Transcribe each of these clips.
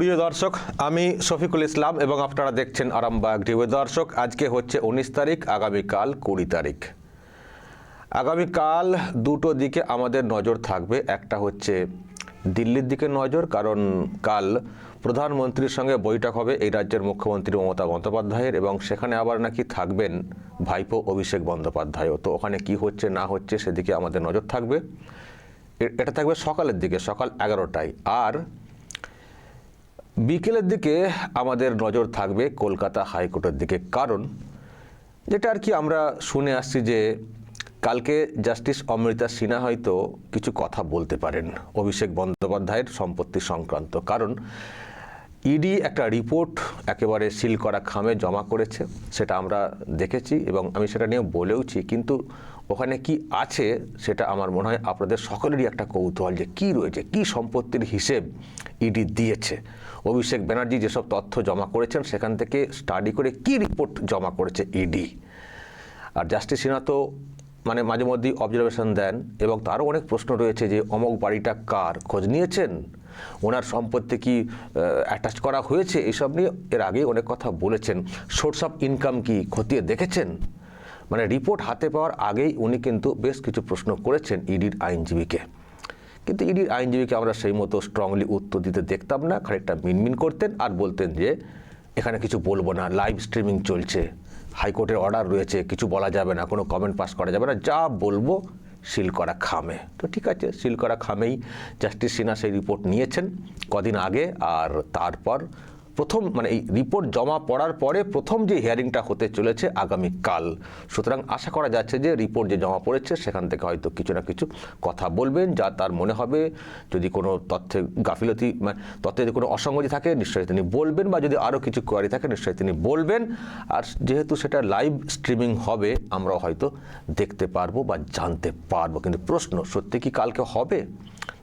প্রিয় দর্শক, আমি শফিকুল ইসলাম এবং আপনারা দেখছেন আরামবাগ টিভি। দর্শক, আজকে হচ্ছে উনিশ তারিখ, আগামীকাল কুড়ি তারিখ। আগামীকাল দুটো দিকে আমাদের নজর থাকবে। একটা হচ্ছে দিল্লির দিকে নজর, কারণ কাল প্রধানমন্ত্রীর সঙ্গে বৈঠক হবে এই রাজ্যের মুখ্যমন্ত্রী মমতা বন্দ্যোপাধ্যায়ের এবং সেখানে আবার নাকি থাকবেন ভাইপো অভিষেক বন্দ্যোপাধ্যায়ও। তো ওখানে কি হচ্ছে, না হচ্ছে সেদিকে আমাদের নজর থাকবে। এটা থাকবে সকালের দিকে, সকাল এগারোটায়। আর বিকেলের দিকে আমাদের নজর থাকবে কলকাতা হাইকোর্টের দিকে, কারণ যেটা আর কি আমরা শুনে আসছি যে কালকে জাস্টিস অমৃতা সিনহা হয়তো কিছু কথা বলতে পারেন অভিষেক বন্দ্যোপাধ্যায়ের সম্পত্তি সংক্রান্ত, কারণ ইডি একটা রিপোর্ট একেবারে সিল করা খামে জমা করেছে, সেটা আমরা দেখেছি এবং আমি সেটা নিয়ে বলেওছি, কিন্তু ওখানে কি আছে সেটা আমার মনে হয় আপনাদের সকলেরই একটা কৌতূহল যে কি রয়েছে, কি সম্পত্তির হিসেব ইডি দিয়েছে। অভিষেক ব্যানার্জি যেসব তথ্য জমা করেছেন, সেখান থেকে স্টাডি করে কি রিপোর্ট জমা করেছে ইডি আর জাস্টিস সিনহা তো মানে মাঝে মধ্যেই অবজারভেশন দেন এবং তারও অনেক প্রশ্ন রয়েছে যে, অমক বাড়িটা কার? খোঁজ নিয়েছেন? ওনার সম্পত্তি কি অ্যাটাচ করা হয়েছে? এসব নিয়ে এর আগেই অনেক কথা বলেছেন। সোর্স অফ ইনকাম কি খতিয়ে দেখেছেন? মানে রিপোর্ট হাতে পাওয়ার আগেই উনি কিন্তু বেশ কিছু প্রশ্ন করেছেন ইডির আইনজীবীকে। কিন্তু ইডির আইনজীবীকে আমরা সেই মতো স্ট্রংলি উত্তর দিতে দেখতাম না, খানিকটা মিনমিন করতেন আর বলতেন যে, এখানে কিছু বলব না লাইভ স্ট্রিমিং চলছে হাইকোর্টের অর্ডার রয়েছে, কিছু বলা যাবে না, কোনো কমেন্ট পাস করা যাবে না, যা বলব সিল করা খামে। তো ঠিক আছে সিল করা খামেই জাস্টিস সিনহা সেই রিপোর্ট নিয়েছেন কদিন আগে আর তারপর প্রথম মানে এই রিপোর্ট জমা পড়ার পরে প্রথম যে হিয়ারিংটা হতে চলেছে আগামীকাল। সুতরাং আশা করা যাচ্ছে যে রিপোর্ট যে জমা পড়েছে সেখান থেকে হয়তো কিছু না কিছু কথা বলবেন, যা তার মনে হবে। যদি কোনো তথ্যে গাফিলতি মানে তথ্যে যদি কোনো অসঙ্গতি থাকে, নিশ্চয়ই তিনি বলবেন বা যদি আরও কিছু কোয়ারি থাকে, নিশ্চয়ই তিনি বলবেন। আর যেহেতু সেটা লাইভ স্ট্রিমিং হবে, আমরাও হয়তো দেখতে পারব বা জানতে পারব। কিন্তু প্রশ্ন, সত্যি কি কালকে হবে?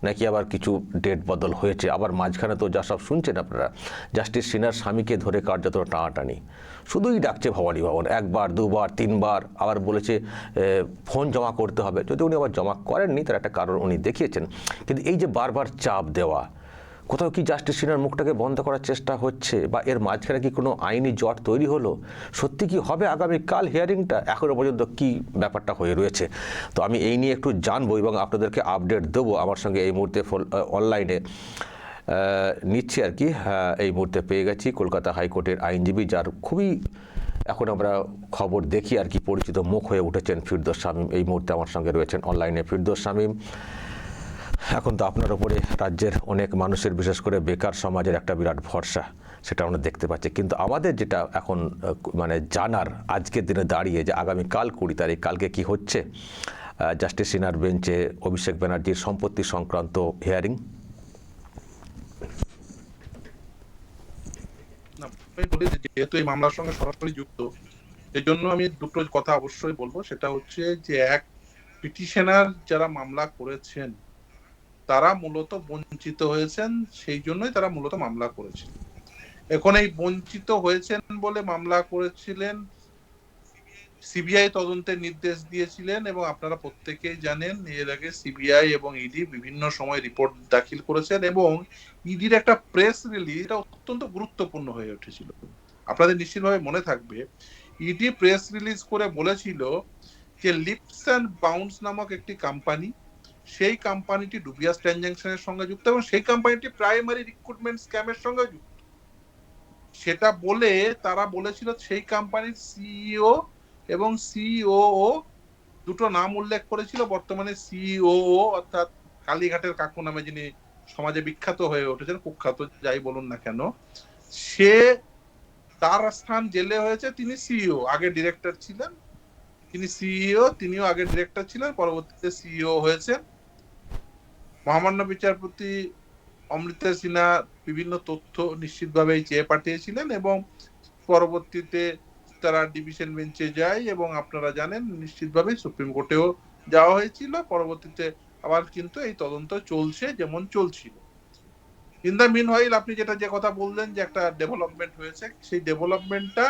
নাকি আবার কিছু ডেট বদল হয়েছে? আবার মাঝখানে তো যা সব শুনছেন আপনারা জাস্টিস সিনহার স্বামীকে ধরে কার্যত টানাটানি। শুধুই ডাকছে ভবানী ভবন, একবার, দুবার, তিনবার, আবার বলেছে ফোন জমা করতে হবে। যদি উনি আবার জমা করেননি, তার একটা কারণ উনি দেখিয়েছেন। কিন্তু এই যে বারবার চাপ দেওয়া কোথাও কি জাস্টিস সিনহার মুখটাকে বন্ধ করার চেষ্টা হচ্ছে বা এর মাঝখানে কি কোনো আইনি জট তৈরি হলো? সত্যি কি হবে আগামীকাল হিয়ারিংটা এখনও পর্যন্ত কি ব্যাপারটা হয়ে রয়েছে? তো আমি এই নিয়ে একটু জানব এবং আপনাদেরকে আপডেট দেবো আমার সঙ্গে এই মুহূর্তে অনলাইনে নিচ্ছি আর কি। হ্যাঁ, এই মুহূর্তে পেয়ে গেছি কলকাতা হাইকোর্টের আইনজীবী যার খুবই এখন আমরা খবর দেখি আর কি পরিচিত মুখ হয়ে উঠেছেন ফিরদোস শামীম। এই মুহূর্তে আমার সঙ্গে রয়েছেন অনলাইনে ফিরদোস শামীম। এখন তো আপনার উপরে রাজ্যের অনেক মানুষের, বিশেষ করে বেকার সমাজের একটা বিরাট ভরসা, সেটা আমরা দেখতে পাচ্ছি। কিন্তু আমাদের যেটা এখন মানে জানার আজকের দিনে দাঁড়িয়ে যে আগামীকাল কুড়ি তারিখ, কালকে কি হচ্ছে জাস্টিস সিনার বেঞ্চে অভিষেক ব্যানার্জির সম্পত্তি সংক্রান্ত হিয়ারিং যেহেতু এই মামলার সঙ্গে সরাসরি যুক্ত এর জন্য আমি দুটো কথা অবশ্যই বলব। সেটা হচ্ছে যে এক, পিটিশনার যারা মামলা করেছেন তারা মূলত বঞ্চিত হয়েছেন, সেই জন্যই তারা মূলত মামলা করেছেন এখন এই বঞ্চিত হয়েছেন বলে মামলা করেছিলেন, সিবিআই তদন্তের নির্দেশ দিয়েছিলেন এবং আপনারা প্রত্যেকেই জানেন, এর আগে সিবিআই এবং ইডি বিভিন্ন সময় রিপোর্ট দাখিল করেছেন এবং ইডির একটা প্রেস রিলিজ এটা অত্যন্ত গুরুত্বপূর্ণ হয়ে উঠেছিল। আপনাদের নিশ্চিতভাবে মনে থাকবে, ইডি প্রেস রিলিজ করে বলেছিল যে লিপস অ্যান্ড বাউন্স নামক একটি কোম্পানি সেই কোম্পানিটি ডুবিয়াস ট্রানজাকশনের সঙ্গে যুক্ত এবং সেই কোম্পানিটি প্রাইমারি রিক্রুটমেন্ট স্ক্যামের সঙ্গে যুক্ত। সেটা বলে তারা বলেছিল সেই কোম্পানির সিইও এবং সিওও দুটো নাম উল্লেখ করেছিল। বর্তমানে সিইও অর্থাৎ কালীঘাটের কাকু নামে যিনি সমাজে বিখ্যাত হয়ে উঠেছেন, কুখ্যাত যাই বলুন না কেন, সে তার স্থান জেলে হয়েছে, তিনি সিইও আগে ডিরেক্টর ছিলেন। তিনি সিইও তিনিও আগে ডিরেক্টর ছিলেন, পরবর্তীতে সিইও হয়েছেন। মহামান্য বিচারপতি অমৃতা সিনহা বিভিন্ন তথ্য নিশ্চিতভাবেই চেয়ে পাঠিয়েছিলেন এবং পরবর্তীতে তারা ডিভিশন বেঞ্চে যায় এবং আপনারা জানেন নিশ্চিতভাবে সুপ্রিম কোর্টেও যাওয়া হয়েছিল। পরবর্তীতে আবার কিন্তু এই তদন্ত চলছে যেমন চলছিল। ইন দ্য মিন হোয়াইল আপনি যেটা যে কথা বললেন যে একটা ডেভেলপমেন্ট হয়েছে, সেই ডেভেলপমেন্টটা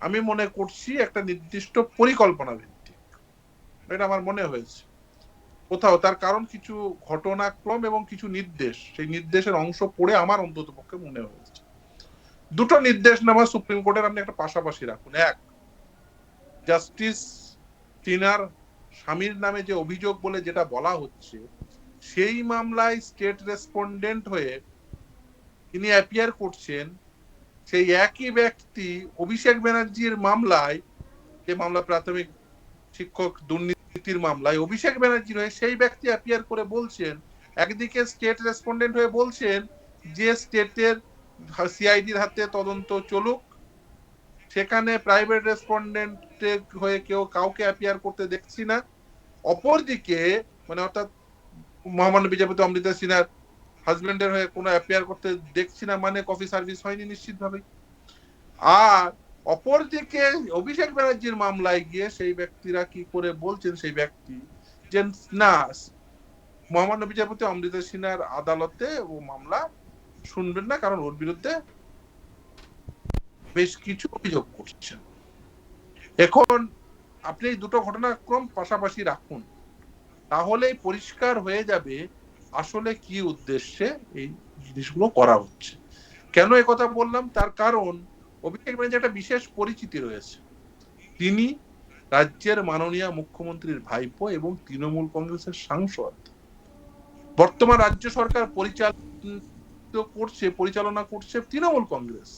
আমি মনে করছি একটা নির্দিষ্ট পরিকল্পনা ভিত্তিক এটা আমার মনে হয়েছে। কোথাও, তার কারণ কিছু ঘটনাক্রম এবং কিছু নির্দেশ। সেই নির্দেশের অংশ পড়ে আমার অন্তত পক্ষে মনে হয়েছে। দুটো নির্দেশ নামা সুপ্রিম কোর্টের আপনি একটা পাশাপাশি রাখুন। এক, জাস্টিস টিনার স্বামীর নামে যে অভিযোগ বলে যেটা বলা হচ্ছে, সেই মামলায় স্টেট রেসপন্ডেন্ট হয়ে তিনি অ্যাপিয়ার করছেন, সেই একই ব্যক্তি, অভিষেক ব্যানার্জির মামলায়, যে মামলা প্রাথমিক শিক্ষক দুর্নীতির মামলায় অভিষেক ব্যানার্জি হয়ে সেই ব্যক্তি অ্যাপিয়ার করে বলছেন, একদিকে স্টেট রেসপন্ডেন্ট হয়ে বলছেন যে স্টেটের সিআইডির হাতে তদন্ত চলুক, সেখানে প্রাইভেট রেসপন্ডেন্ট হয়ে কেউ কাউকে অ্যাপিয়ার করতে দেখছি না। অপরদিকে মানে অর্থাৎ মহামান্য বিচারপতি অমৃতা সিনহার হাজবেন্ডের হয়ে কোনো অ্যাপিয়ার করতে দেখছি না মানে কফি সার্ভিস হয়নি নিশ্চিতভাবে আর অপরদিকে অভিষেক ব্যানার্জির মামলায় গিয়ে সেই ব্যক্তিরা কি করে বলছেন সেই ব্যক্তি? যে না, মহামান্য বিচারপতি অমৃতা সিনহার আদালতে ও মামলা শুনবেন না, কারণ ওর বিরুদ্ধে বেশ কিছু অভিযোগ করছেন। এখন আপনি এই দুটো ঘটনাক্রম পাশাপাশি রাখুন, তাহলেই পরিষ্কার হয়ে যাবে আসলে কি উদ্দেশ্যে এই জিনিসগুলো করা হচ্ছে। কেন কথা বললাম? তার কারণ অভিষেক ব্যানার্জি একটা বিশেষ পরিচিতি রয়েছে। তিনি রাজ্যের মাননীয় মুখ্যমন্ত্রীর ভাইপো এবং তৃণমূল কংগ্রেসের সাংসদ। বর্তমান রাজ্য সরকার পরিচালিত করছে, পরিচালনা করছে তৃণমূল কংগ্রেস।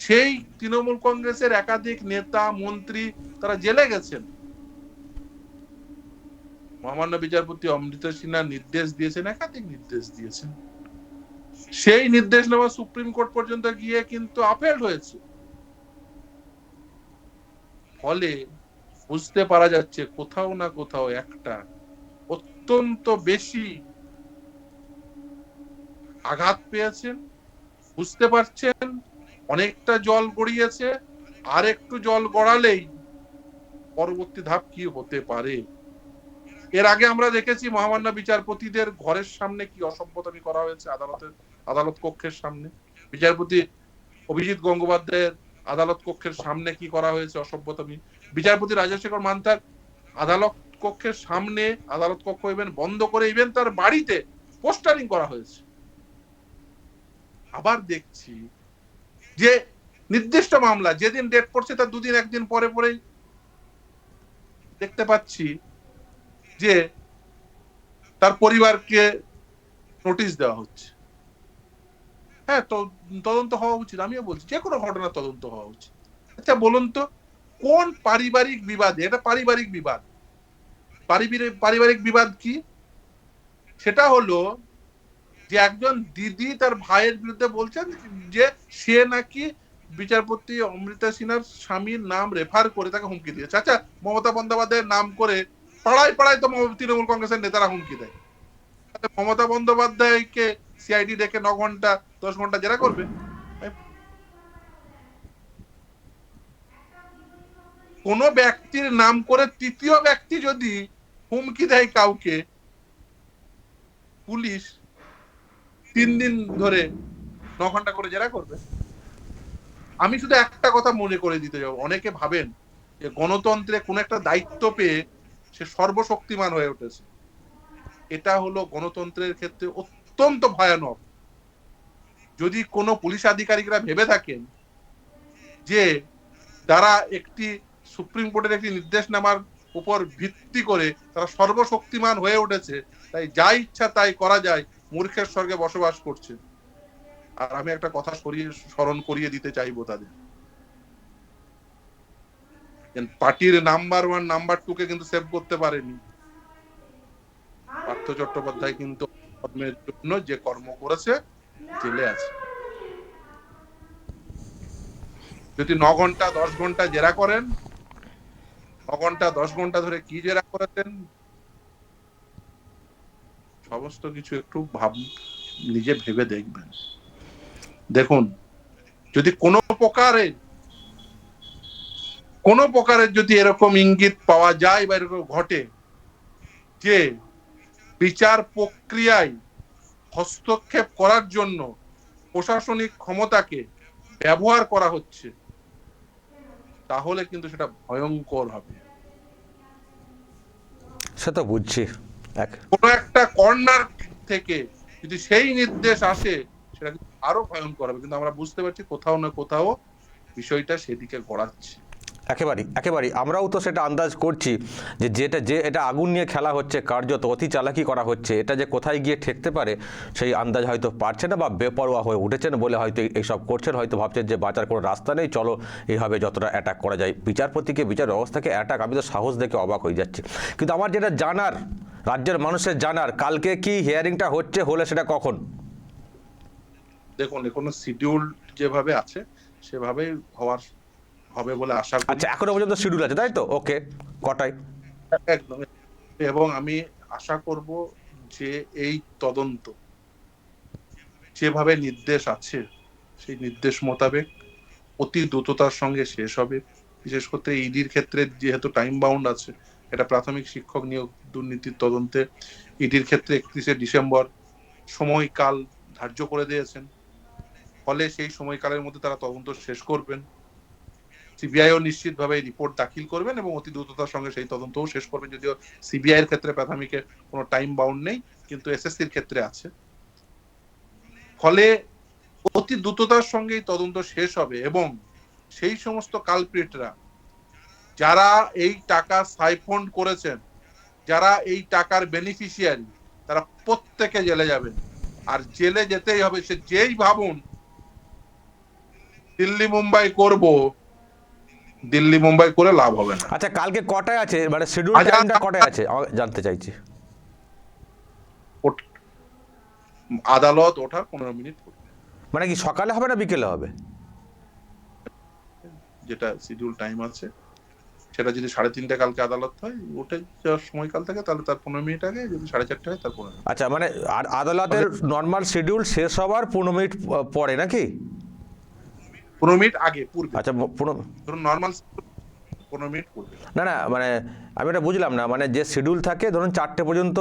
সেই তৃণমূল কংগ্রেসের একাধিক নেতা, মন্ত্রী তারা জেলে গেছেন। মহামান্য বিচারপতি অমৃত সিনহা নির্দেশ দিয়েছেন, একাধিক নির্দেশ দিয়েছেন। সেই নির্দেশনামা সুপ্রিম কোর্ট পর্যন্ত গিয়ে কিন্তু আপেল হয়েছে। ফলে বুঝতে পারা যাচ্ছে কোথাও না কোথাও একটা অত্যন্ত বেশি আঘাত পেয়েছেন, বুঝতে পারছেন, অনেকটা জল গড়িয়েছে, আর একটু জল গড়ালেই পরবর্তী ধাপ কি হতে পারে? এর আগে আমরা দেখেছি মহামান্য বিচারপতিদের ঘরের সামনে কি অসভ্যতামি করা হয়েছে আদালতের আদালত কক্ষের সামনে। বিচারপতি অভিজিৎ গঙ্গোপাধ্যায়ের আদালত কক্ষের সামনে কি করা হয়েছে অসভ্যতামি বিচারপতি রাজশেখর মান্থার আদালত কক্ষের সামনে আদালত কক্ষ ইভেন বন্ধ করে ইভেন তার বাড়িতে পোস্টারিং করা হয়েছে। আবার দেখছি যে নির্দিষ্ট মামলা, যেদিন ডেট পড়ছে তার দুদিন, একদিন পরে পরেই দেখতে পাচ্ছি যে তার পরিবারকে নোটিশ দেওয়া হচ্ছে। হ্যাঁ তদন্ত হওয়া উচিত। আমিও বলছি, যে কোনো ঘটনার তদন্ত হওয়া উচিত। আচ্ছা বলুন তো, কোন পারিবারিক বিবাদে, এটা পারিবারিক বিবাদ। পারিবারিক বিবাদ কি? সেটা হলো যে একজন দিদি তার ভাইয়ের বিরুদ্ধে বলছেন যে সে নাকি বিচারপতি অমৃতা সিনহার স্বামীর নাম রেফার করে তাকে হুমকি দিয়েছে। আচ্ছা মমতা বন্দ্যোপাধ্যায়ের নাম করে পাড়ায় পাড়ায় তো তৃণমূল কংগ্রেসের নেতারা হুমকি দেয়। মমতা বন্দ্যোপাধ্যায়কে সিআইডি ডেকে ন ঘণ্টা, দশ ঘণ্টা জেরা করবে। কোন ব্যক্তির নাম করে তৃতীয় ব্যক্তি যদি হুমকি দেয় কাউকে, পুলিশ তিন দিন ধরে ন ঘণ্টা করে জেরা করবে। আমি শুধু একটা কথা মনে করে দিতে যাব। অনেকে ভাবেন যে গণতন্ত্রে কোন একটা দায়িত্ব পেয়ে সে সর্বশক্তিমান হয়ে উঠেছে। এটা হলো গণতন্ত্রের ক্ষেত্রে অত্যন্ত ভয়ানক। যদি কোনো পুলিশ আধিকারিকরা ভেবে থাকেন যে তারা একটি সুপ্রিম কোর্টের একটি নির্দেশনামার উপর ভিত্তি করে তারা সর্বশক্তিমান হয়ে উঠেছে, তাই যা ইচ্ছা তাই করা যায়, মূর্খের স্বর্গে বসবাস করছে। আর আমি একটা কথা সরিয়ে, স্মরণ করিয়ে দিতে চাইব তাদের। পার্টির নাম্বার ওয়ান, নাম্বার টু কে কিন্তু সেভ করতে পারেনি। পার্থ চট্টোপাধ্যায় কিন্তু কর্মের জন্য যে কর্ম করেছে জেলে আছে। যদি ন ঘণ্টা, দশ ঘণ্টা জেরা করেন, ন ঘণ্টা, দশ ঘণ্টা ধরে কি জেরা করেছেন? সমস্ত কিছু একটু ভাব, নিজে ভেবে দেখবেন। দেখুন, যদি কোনো প্রকারে, কোনো প্রকারের যদি এরকম ইঙ্গিত পাওয়া যায় বা এরকম ঘটে যে বিচার প্রক্রিয়ায় হস্তক্ষেপ করার জন্য প্রশাসনিক ক্ষমতাকে ব্যবহার করা হচ্ছে তাহলে কিন্তু সেটা ভয়ঙ্কর হবে। সে তো বুঝছি কোনো একটা কর্নার থেকে যদি সেই নির্দেশ আসে সেটা কিন্তু আরও ভয়ঙ্কর হবে। কিন্তু আমরা বুঝতে পারছি কোথাও না কোথাও বিষয়টা সেদিকে গড়াচ্ছে। একেবারেই একেবারেই। আমরাও তো সেটা আন্দাজ করছি যে যেটা, যে এটা আগুন নিয়ে খেলা হচ্ছে কার্যত অতি চালাকি করা হচ্ছে, এটা যে কোথায় গিয়ে ঠেকতে পারে, সেই আন্দাজ হয়তো পারছে না বা বেপরোয়া হয়ে উঠেছেন বলে হয়তো এইসব করছেন, হয়তো ভাবছেন যে বাঁচার কোনো রাস্তা নেই, চলো এইভাবে যতটা অ্যাটাক করা যায়। বিচারপতিকে, বিচার ব্যবস্থাকে অ্যাটাক আমি তো সাহস দেখে অবাক হয়ে যাচ্ছি। কিন্তু আমার যেটা জানার, রাজ্যের মানুষের জানার, কালকে কি হিয়ারিংটা হচ্ছে, হলে সেটা কখন? দেখুন কোনো শিডিউল যেভাবে আছে সেভাবেই হওয়ার হবে বলে আশা করি। আচ্ছা এখনও পর্যন্ত শিডিউল আছে তাই তো? ওকে কটায়? একদম এবং আমি আশা করব যে এই তদন্ত যেভাবে নির্দেশ আছে সেই নির্দেশ মোতাবেক অতি দ্রুততার সঙ্গে শেষ হবে। বিশেষ করে ইডির ক্ষেত্রে যেহেতু টাইম বাউন্ড আছে এটা প্রাথমিক শিক্ষক নিয়োগ দুর্নীতির তদন্তে ইডির ক্ষেত্রে একত্রিশে ডিসেম্বর সময়কাল ধার্য করে দিয়েছেন। ফলে সেই সময়কালের মধ্যে তারা তদন্ত শেষ করবেন। সিবিআইও নিশ্চিতভাবে রিপোর্ট দাখিল করবেন এবং অতি দ্রুততার সঙ্গে সেই তদন্তও শেষ করবেন। যদিও সিবিআই এর ক্ষেত্রে প্রাথমিকের কোনো টাইম বাউন্ড নেই, কিন্তু এসএসসির ক্ষেত্রে আছে। ফলে অতি দ্রুততার সঙ্গে তদন্ত শেষ হবে এবং সেই সমস্ত কালপ্রিটরা যারা এই টাকা সাইফন্ড করেছেন, যারা এই টাকার বেনিফিশিয়ারি তারা প্রত্যেকে জেলে যাবেন। আর জেলে যেতেই হবে। সে যেই ভাবুন দিল্লি মুম্বাই করব দিল্লি মুম্বাই করে লাভ হবে না। আচ্ছা কালকে কটায় আছে? মানে শিডিউল আচ্ছা, টাইমটা কটায় আছে? জানতে চাইছি। আদালত ওঠার পনেরো মিনিট মানে কি সকালে হবে না বিকেলে হবে? যেটা শিডিউল টাইম আছে সেটা যদি সাড়ে তিনটে কালকে আদালত হয় ওঠে যাওয়ার সময়কাল থাকে তাহলে তার পনেরো মিনিট আগে যদি সাড়ে চারটে হয় তার পনেরো আচ্ছা মানে আর আদালতের নর্মাল শিডিউল শেষ হওয়ার পনেরো মিনিট পরে নাকি? পনেরো মিনিট আগে পূর্বে। আচ্ছা পনেরো ধরুন নর্মাল পনেরো মিনিট পূর্বে। না না মানে আমি এটা বুঝলাম না মানে যে শিডিউল থাকে ধরুন চারটে পর্যন্ত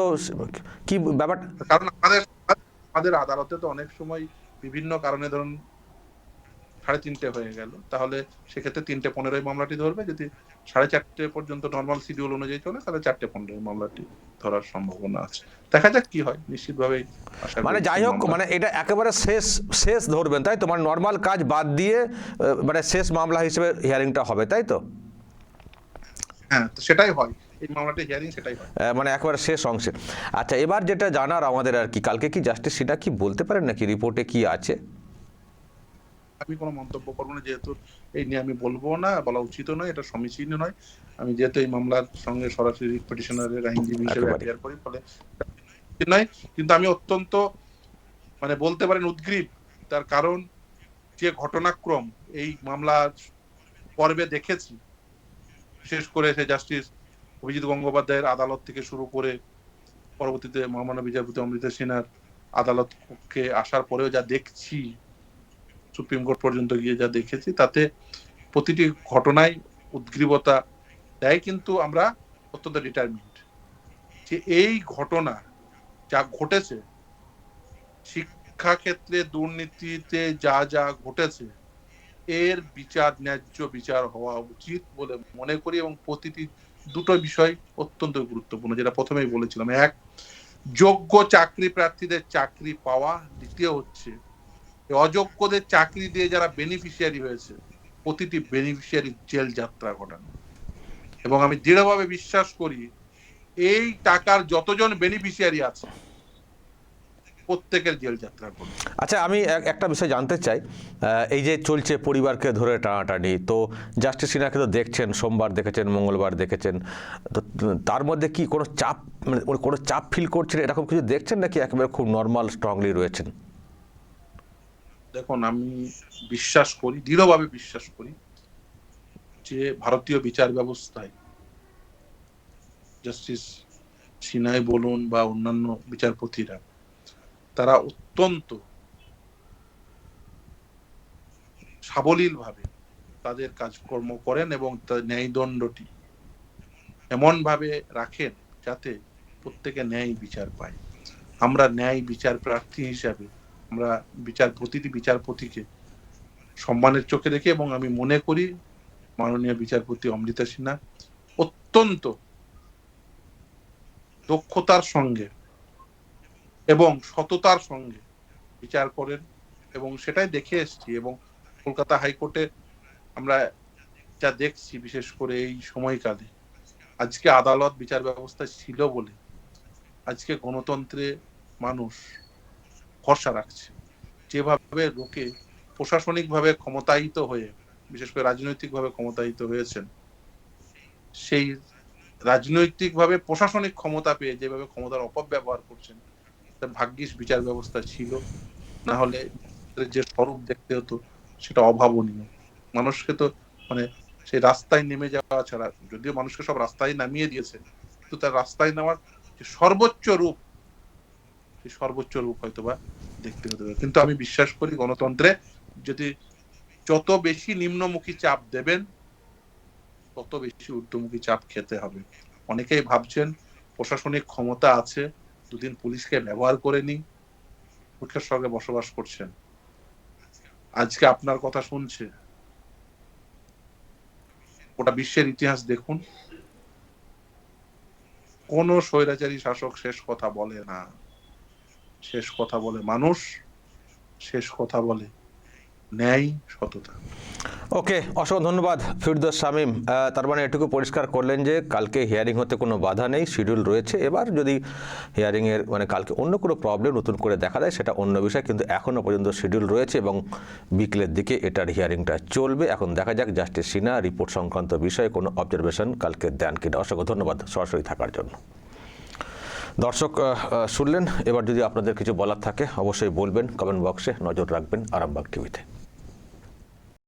কি ব্যাপার কারণ আমাদের আমাদের আদালতে তো অনেক সময় বিভিন্ন কারণে ধরুন সাড়ে তিনটে হয়ে গেল। তাহলে সেক্ষেত্রে তিনটে পনেরোই মামলাটি ধরবে। যদি সাড়ে চারটে পর্যন্ত নর্মাল শিডিউল অনুযায়ী চলে তাহলে চারটে পনেরোই মামলাটি ধরার সম্ভাবনা আছে। দেখা যাক কি হয় নিশ্চিতভাবেই মানে যাই হোক মানে এটা একেবারে শেষ শেষ ধরবেন তাই তো? মানে নর্মাল কাজ বাদ দিয়ে মানে শেষ মামলা হিসেবে হিয়ারিংটা হবে তাই তো? হ্যাঁ তো সেটাই হয়। এই মামলাটি হিয়ারিং সেটাই হয়। মানে একেবারে শেষ অংশে। আচ্ছা এবার যেটা জানার আমাদের আর কি কালকে কি জাস্টিস সেটা কি বলতে পারেন নাকি? রিপোর্টে কি আছে? আমি কোনো মন্তব্য করব না যেহেতু এই নিয়ে আমি বলব না বলা উচিত নয় এটা সমীচীন নয়। আমি যেহেতু এই মামলার সঙ্গে সরাসরি পিটিশনারের আইনজীবী হিসেবে অ্যাপিয়ার করি ফলে নয় কিন্তু আমি অত্যন্ত মানে বলতে পারেন উদ্গ্রীব। তার কারণ যে ঘটনাক্রম এই মামলার পর্বে দেখেছি বিশেষ করে সে জাস্টিস অভিজিৎ গঙ্গোপাধ্যায়ের আদালত থেকে শুরু করে পরবর্তীতে মহামান্য বিচারপতি অমৃতা সিনহার আদালতকে আসার পরেও যা দেখছি সুপ্রিম কোর্ট পর্যন্ত গিয়ে যা দেখেছি, তাতে প্রতিটি ঘটনায় উদ্গ্রীবতা দেয়, কিন্তু আমরা অত্যন্ত ডিটারমিন্ড যে এই ঘটনা যা ঘটেছে, শিক্ষাক্ষেত্রে দুর্নীতিতে যা যা ঘটেছে, এর বিচার, ন্যায্য বিচার হওয়া উচিত বলে মনে করি এবং প্রতিটি দুটো বিষয় অত্যন্ত গুরুত্বপূর্ণ, যেটা প্রথমেই বলেছিলাম। এক, যোগ্য চাকরি প্রার্থীদের চাকরি পাওয়া, দ্বিতীয় হচ্ছে অযোগ্যদের চাকরি দিয়ে যারা বেনিফিশিয়ারি হয়েছে, প্রতিটি বেনিফিশিয়ারি জেল যাত্রা ঘটানো। এবং আমি দৃঢ়ভাবে বিশ্বাস করি, এই টাকার যতজন বেনিফিশিয়ারি আছে, প্রত্যেকের জেল যাত্রা আচ্ছা আমি এক- একটা বিষয় জানতে চাই। এই যে চলছে পরিবারকে ধরে টানাটানি, তো জাস্টিস সিনহাকে তো দেখছেন, সোমবার দেখেছেন, মঙ্গলবার দেখেছেন, তো তার মধ্যে কি কোনো চাপ মানে কোনো চাপ ফিল করছেন? এরকম কিছু দেখছেন নাকি একেবারে খুব নর্মাল স্ট্রংলি রয়েছেন? দেখুন, আমি বিশ্বাস করি, দৃঢ়ভাবে বিশ্বাস করি যে ভারতীয় বিচার ব্যবস্থায় জাস্টিস সিনহাই বলুন বা অন্যান্য বিচারপতিরা, তারা অত্যন্ত সাবলীলভাবে তাদের কাজকর্ম করেন এবং ন্যায়দণ্ডটি এমন ভাবে রাখেন যাতে প্রত্যেকে ন্যায় বিচার পায়। আমরা ন্যায় বিচার প্রার্থী হিসাবে আমরা বিচার, প্রতিটি বিচারপতিকে সম্মানের চোখে দেখি এবং আমি মনে করি মাননীয় বিচারপতি অমৃতা সিনহা অত্যন্ত দক্ষতার সঙ্গে এবং সততার সঙ্গে বিচার করেন এবং সেটাই দেখে এসেছি এবং কলকাতা হাইকোর্টে আমরা যা দেখছি বিশেষ করে এই সময়কালে, আজকে আদালত বিচার ব্যবস্থা ছিল বলে আজকে গণতন্ত্রে মানুষ ভরসা রাখছে। যেভাবে লোকে প্রশাসনিকভাবে ক্ষমতায়িত হয়ে, বিশেষ করে রাজনৈতিকভাবে ক্ষমতায়িত হয়েছেন, সেই রাজনৈতিকভাবে প্রশাসনিক ক্ষমতা পেয়ে যেভাবে ক্ষমতার অপব্যবহার করছেন, তার ভাগ্যিস বিচার ব্যবস্থা ছিল। না হলে যে স্বরূপ দেখতে হতো, সেটা অভাবনীয়। মানুষকে তো মানে সেই রাস্তায় নেমে যাওয়া ছাড়া, যদিও মানুষকে সব রাস্তায় নামিয়ে দিয়েছে, কিন্তু তার রাস্তায় নেওয়ার সর্বোচ্চ রূপ সর্বোচ্চ রূপ হয়তো বা দেখতে হতে পারে। কিন্তু আমি বিশ্বাস করি গণতন্ত্রে যদি যত বেশি নিম্নমুখী চাপ দেবেন, তত বেশি ঊর্ধ্বমুখী চাপ খেতে হবে। অনেকেই ভাবছেন প্রশাসনিক ক্ষমতা আছে, দুদিন পুলিশকে ব্যবহার করে নি মুখের সঙ্গে বসবাস করছেন। আজকে আপনার কথা শুনছে। ওটা বিশ্বের ইতিহাস দেখুন। কোন স্বৈরাচারী শাসক শেষ কথা বলে না। শেষ কথা বলে মানুষ, শেষ কথা বলে ন্যায়, সততা। ওকে, অসংখ্য ধন্যবাদ ফিরদোস শামীম। তার মানে এটুকু পরিষ্কার করলেন যে কালকে হিয়ারিং হতে কোনো বাধা নেই শিডিউল রয়েছে। এবার যদি হিয়ারিংয়ের মানে কালকে অন্য কোনো প্রবলেম নতুন করে দেখা দেয়, সেটা অন্য বিষয়, কিন্তু এখনও পর্যন্ত শিডিউল রয়েছে এবং বিকেলের দিকে এটার হিয়ারিংটা চলবে। এখন দেখা যাক জাস্টিস সিনহা রিপোর্ট সংক্রান্ত বিষয়ে কোনো অবজারভেশন কালকে দেন কিনা। অসংখ্য ধন্যবাদ সরাসরি থাকার জন্য। দর্শক শুনলেন। এবার যদি আপনাদের কিছু বলার থাকে, অবশ্যই বলবেন কমেন্ট বক্সে নজর রাখবেন আরামবাগ টিভিতে